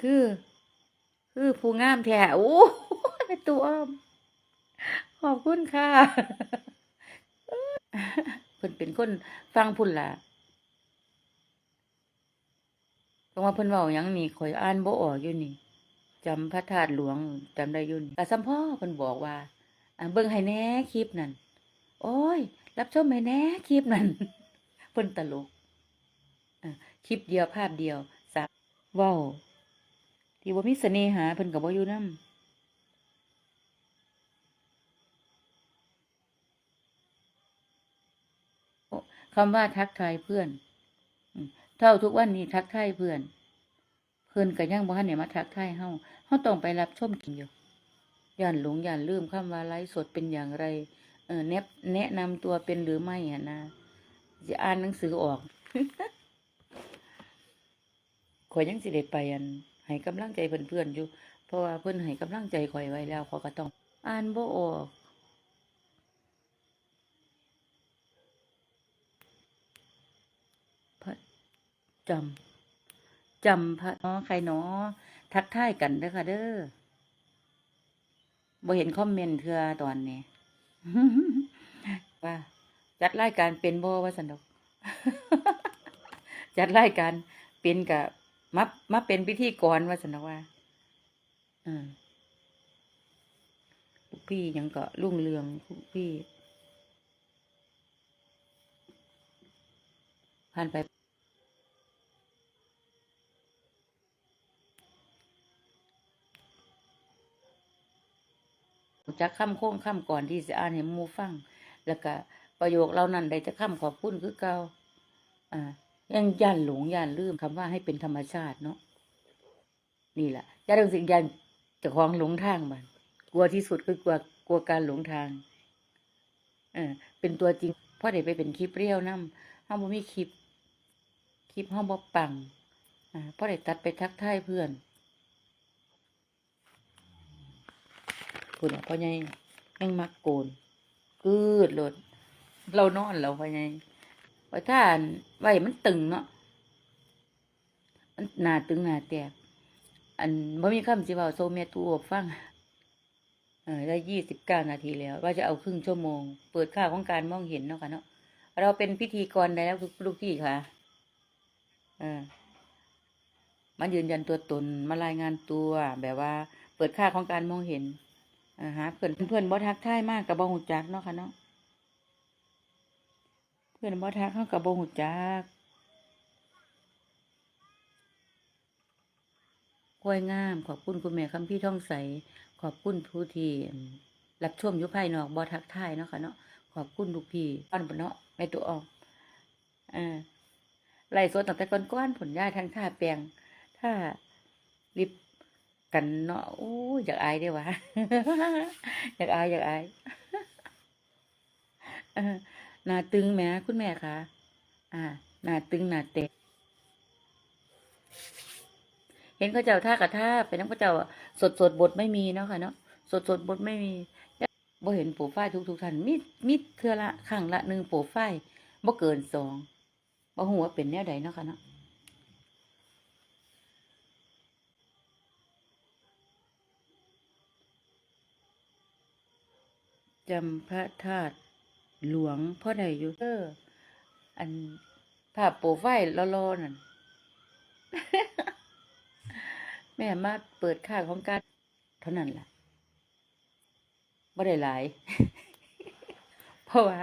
คือ คือผู้งามแท้โอ้ยตัวอ้อม ขอบคุณค่ะเพิ่นเป็นคนฟังพุ่นล่ะเพราะว่าเพิ่นเว้าหยังนี่ข่อยอ่านบ่ออกอยู่นี่จำพระธาตุหลวงจำได้ยู่นี่ก็สัมพ่อเพิ่นบอกว่าเบิ่งให้แหน่คลิปนั่นโอ้ย รับชมให้แหน่คลิปนั่นเพิ่นตลกคลิปเดียวภาพเดียวสักว้าว ที่บ่มีเสน่หาเพิ่นก็บ่อยู่นำคำว่าทักทายเพื่อนเท่าทุกวันนี้ทักทายเพื่อน เพื่อนก็ยังบ่ทันเนี่ยมาทักทายเฮาเฮาต้องไปรับชมกินอยู่ย่านหลงย่านลืมคำว่าไลฟ์สดเป็นอย่างไร เออแนะแนะนำตัวเป็นหรือไม่อะนะจะอ่านหนังสือออกข่อยยังสิได้ไปอัน ให้กำลังใจเพื่อนๆอยู่ เพราะว่าเพิ่อนให้กำลังใจข่อยไว้แล้วเขาก็ต้อง อ่านบ่ออกพระจำจำพระน้อใครน้อทักทายกันเด้อค่ะ เด้อบ่เห็นคอมเมนต์เทื่อตอนนี้ว่าจัดรายการเป็นบ่ว่าสันดอก จัดรายการเป็นกับ มามาเป็นพิธีกรว่าสันว่าอ่าลูกพี่ยังก็รุ่งเรืองลูกพี่ผ่านไปจักคำโค้งคำก่อนที่จะอ่านให้หมูฟัง แล้วก็ประโยคเหล่านั้นได้จะคำขอบคุณคือเก่าอ่า ยังย่านหลงย่านลืมคำว่าให้เป็นธรรมชาติเนาะนี่แหละย่าเรื่องสิ่งย่านจะคลองหลงทางมันกลัวที่สุดคือกลัวกลัวการหลงทางเออเป็นตัวจริงเพราะเดี๋ยวไปเป็นคลิปเรียวน้ำห้าบ่มีคลิป คลิปห้าบ่ปังอ่าเพราะเดี๋ยวตัดไปทักทายเพื่อนคุณพ่อใหญ่ยังมักโกนกืดโลดเรานอนเราพ่อใหญ่ ว่าถ้านไว้มันตึงเนาะมันหนาตึงหนาแตกอันบ่มีคำสิเว้าโซเมตูอบฟังเออได้ยี่สิบเก้านาทีแล้ว ว่าจะเอาครึ่งชั่วโมง เปิดค่าของการมองเห็นเนาะค่ะเนาะเราเป็นพิธีกรได้แล้วลูกพี่ค่ะเออมายืนยันตัวตนมารายงานตัวแบบว่า เปิดค่าของการมองเห็นอ่าฮะเพื่อนเพื่อนบ่ทักทายมากกับบ่หูจักเนาะค่ะเนาะ พื่อนบ่ทักเข้ากับบ่หูจักกล้วยงาม ขอบคุณคุณแม่คำพี่ท่องใส ขอบคุณผู้ที่รับชมอยู่ภายนอกบ่ทักทายเนาะค่ะเนาะขอบคุณลูกพี่ป้อนบนเนาะในตัวออกอ่าไล่สดตั้งแต่ก้อนๆผลย่าทั้งท่าแปลงท่าลิปกันเนาะโอ้ยอยากอายเด้วะอยากอายอยากอาย หน้าตึงแหมคุณแม่คะอ่าหน้าตึงหน้าเตะเห็นเขาเจ้าท่ากับท่าเป็นน้ำเขาเจ้าสดสดบทไม่มีเนาะค่ะเนาะสดสดบทไม่มีบ่เห็นโปรไฟล์ทุกทุกท่านมีมีเทื่อละครั้งละหนึ่งโปรไฟล์บ่เกินสองบ่ฮู้ว่าเป็นแนวใดเนาะค่ะเนาะจำพระธาตุ หลวงพ่อใดอยู่เอออันภาพโปรไฟล์รอๆนั่นแม่มาเปิดค่าของการเท่านั้นล่ะบ่ได้หลาย เพราะว่า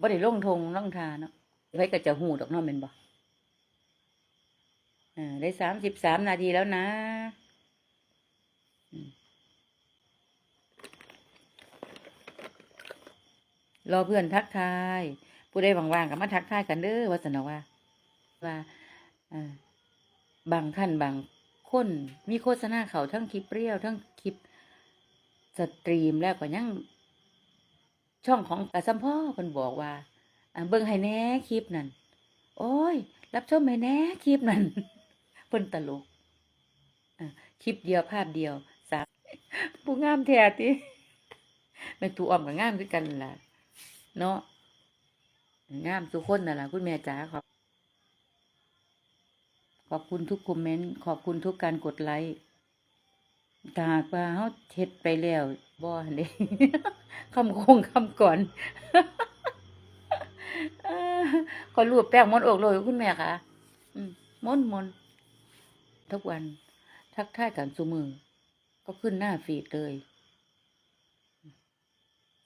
บ่ได้ลงทงล่องทาเนาะไว้ก็จะหูดอกนาะแม่นบ่อ่าได้สามสิบสามนาทีแล้วนะอืม รอเพื่อนทักทาย ผู้ใดว่างๆก็มาทักทายกันเด้อว่าสนอว่าว่าอ่าบางท่านบางคนมีโฆษณาเขาทั้งคลิปเปรี้ยวทั้งคลิปสตรีมแล้วก็ยังช่องของกระซัมพ่อเพิ่นบอกว่าอ่าเบิ่งให้แหน่คลิปนั่นโอ้ย รับชมให้แหน่คลิปนั่นเพิ่นตลกอ่าคลิปเดียวภาพเดียวสามผู้งามแท้ติแม่ตูอ้อมก็งามคือกันล่ะ เนาะงามทุกคนน่ะล่ะคุณแม่จ๋าขอบขอบคุณทุกคอมเมนต์ขอบคุณทุกการกดไลค์ถ้าหากว่าเฮาเฮ็ดไปแล้วบ่เด้คำคงคำก่อนขอรูปแป้งมนต์อกเลยคุณแม่ค่ะมมนมนทุกวัน ทักทายกันซุมือ ก็ขึ้นหน้าฟีดเลย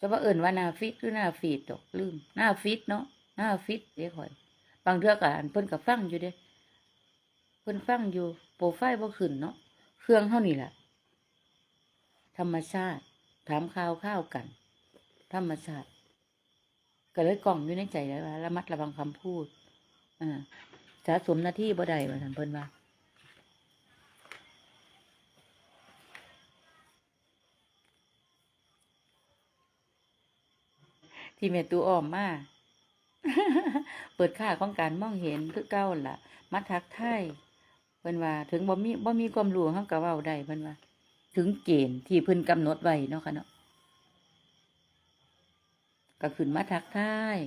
จะว่าเอิ่นว่าหน้าฟีดหรือหน้าฟีดดอกลืมหน้าฟีดเนาะหน้าฟีดเด้ข่อย บางเทื่อก็อันเพิ่นก็ฟังอยู่เด้เพิ่นฟังอยู่ โปรไฟล์บ่ขึ้นเนาะเครื่องเท่านี้แหละธรรมชาติ ถามข่าวข้าวกัน ธรรมชาติก็เลยกล่องอยู่ในใจแล้วว่าระมัดระวังคำพูดอ่าสะสมหน้าที่บ่ได้ว่าท่านเพิ่นว่า ที่แม่ตูอ้อมมาเปิดค่าของการมองเห็นคือเก้าหั่นล่ะมาทักทายเพิ่นว่า ถึงบ่มีบ่มีความรู้เฮาก็เว้าได้เพิ่นว่า ถึงเกณฑ์ที่เพิ่นกำหนดไว้เนาะค่ะเนาะก็ขึ้นมาทักทาย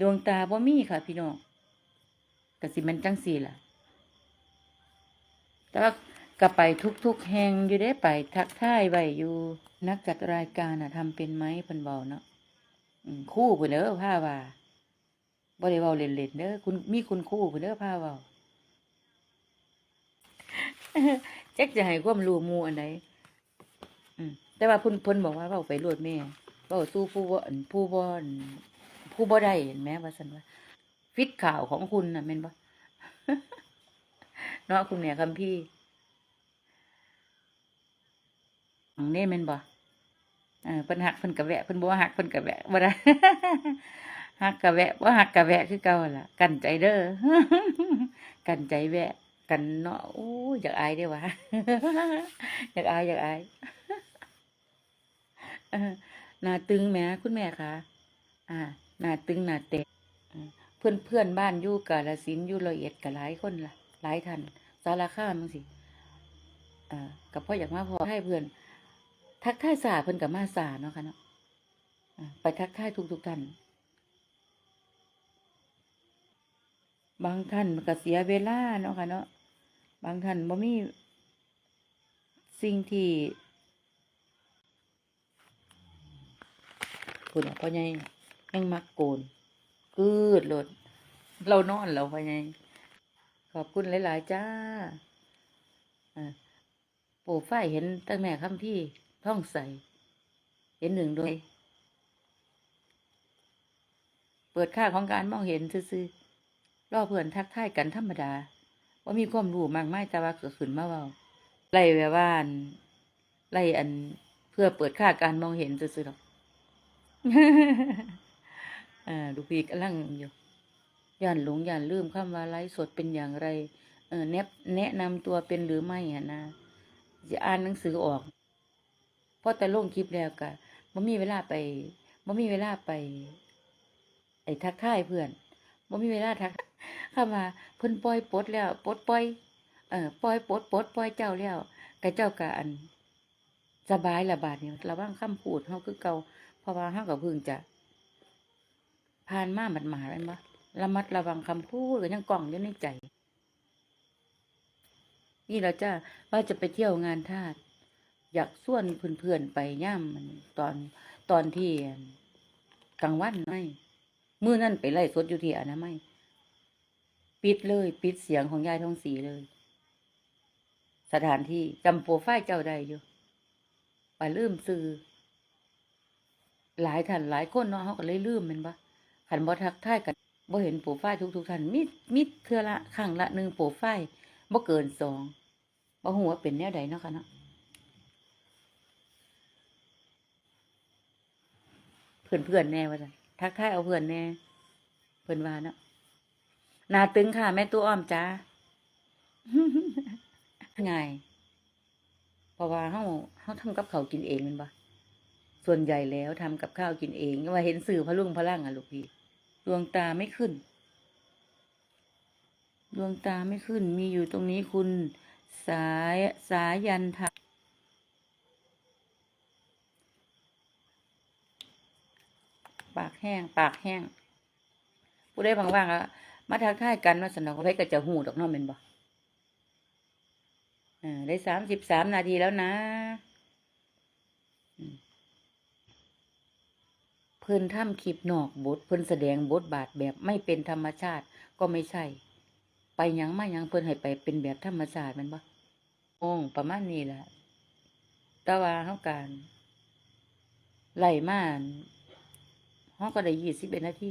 ดวงตาบ่มีค่ะ พี่น้องก็สิมันจังซี่ล่ะ แต่ว่าก็ไปทุกๆแห่งอยู่ได้ไปทักทายไว้อยู่ นักจัดรายการน่ะทำเป็นไหมเพิ่นเว้าเนาะ คู่เพิ่นเด้อพาว่าบ่ได้เว้าเล่นๆเด้อคุณมีคุณคู่เพิ่นเด้อพาเว้าแจักจะให้ความรู้หมู่อันใดอืมแต่ว่าเพิ่นเพิ่นบอกว่าเว้าไปโลดแม่เว้าสู่ผู้บ่อนผู้บ่อนผู้บ่ได้เห็นไหมว่าซั่นว่าฟิตข่าวของคุณน่ะแม่นบ่เนาะคุณแม่คำพี่อังนี้แม่นบ่ เออเพิ่นหักเพิ่นกะแวะเพิ่นบ่ว่าหักเพิ่นกะแวะบ่ได้หักกะแวะบ่หักกะแวะคือเก่าล่ะ กันใจเด้อกันใจแวะ กันเนาะโอ้อยากอายเด้อวะอยากอายอยากอายหน้าตึงแหมคุณแม่คะอ่าหน้าตึงหน้าเตะเพื่อนเพื่อนบ้านอยู่กาฬสินอยู่ร้อยเอ็ดก็หลายคนล่ะ หลายท่านสารคามจังซี่อ่ากับพ่ออยากมาพอให้เพื่อน ทักทายสาเพิ่นกับมาสาเนาะค่ะเนาะไปทักทายทุกทุกๆท่านบางท่านมันก็เสียเวลาเนาะค่ะเนาะบางท่านบ่มีสิ่งที่คุณพ่อใหญ่ยังมักโกนกืดโลดเรานอนแล้วพ่อใหญ่ขอบคุณหลาย ๆ จ้าอ่าโปรไฟล์เห็นตั้งแม่คำพี่ ท่องใส เห็นหนึ่งด้วยเปิดค่าของการมองเห็นซื่อๆรอเพื่อนทักทายกันธรรมดา ว่ามีความรู้มากมายแต่ว่าเกิดขึ้นมาเว่าไล่แบบว่านไล่อันเพื่อเปิดค่าการมองเห็นซื่อๆหรอกอ่าดูพี่กำลังอยู่ย่านหลงย่านลืมคำว่าไลฟ์สดเป็นอย่างไร เออแนะแนะนำตัวเป็นหรือไม่อะนะจะอ่านหนังสือออก พราะแต่ลงคลิปแล้วกะม่มีเวลาไปม่มีเวลาไป ไอ้ทักทายเพื่อนม่มีเวลาทักเข้ามาเพิ่นปล่อยปดแล้วปดปล่อยเออปล่อยปดปดปล่อยเจ้าแล้วกะเจ้ากะอันสบายละบาดเนี่ยระวังคำพูดเฮาคือเก่าเพราะว่าเฮาก็เพิ่งจะผ่านมาหมัดหมาแม่นบ่ระมัดระวังคำพูดก็ยังกล่องอยู่ในใจ นี่เราจะว่าจะไปเที่ยวงานทาส อยากส่วนเพื่อนๆไปย่ามมันตอนตอนที่กลางวันไม่มื้อนั้นไปไล่สดอยู่ที่อนามัยปิดเลย ปิดเสียงของยายทองศรีเลย สถานที่จำโปรไฟล์เจ้าได้อยู่ไปลืมซื้อหลายท่านหลายคนเนาะเขาก็เลยลืมแมันปะขันบ่ทักทายกันบ่เห็นโปรไฟล์ทุกทุกๆท่านมิดมิดเทื่อละครั้งละหนึ่งโปรไฟล์บ่เกินสองบ่หัวเป็นแนวใดเนาะค่ะเนาะ พื่อนเพื่อนแน่ว่าจ้ะทักทายเอาเพื่อนแน่ เพื่อนว่าเนาะนาตึงค่ะ แม่ตู้อ้อมจ้าไงเพราะว่าเฮาเฮาทำกับข้าวกินเองมันบ่ส่วนใหญ่แล้วทำกับข้าวกินเองว่าเห็นสื่อพะลุงพะลังอะลูกพี่ ดวงตาไม่ขึ้น ดวงตาไม่ขึ้น มีอยู่ตรงนี้คุณ สายสายันทะ ปากแห้ง ปากแห้งผู้ได้บางๆอะมาทักทายกันว่าสนองเพชรก็จะหูดอกน้องเป็นบ่อ่าได้สามสิบสามนาทีแล้วนะ เพิ่นทำคลิปนอกบท เพิ่นแสดงบทบาทแบบไม่เป็นธรรมชาติก็ไม่ใช่ ไปยังมายังเพิ่นให้ไปเป็นแบบธรรมชาติมันบ่องประมาณนี้แหละต่ว่าเฮาการไหล่มาน ห้องก็ได้ยี่สิบเอ็ดนาที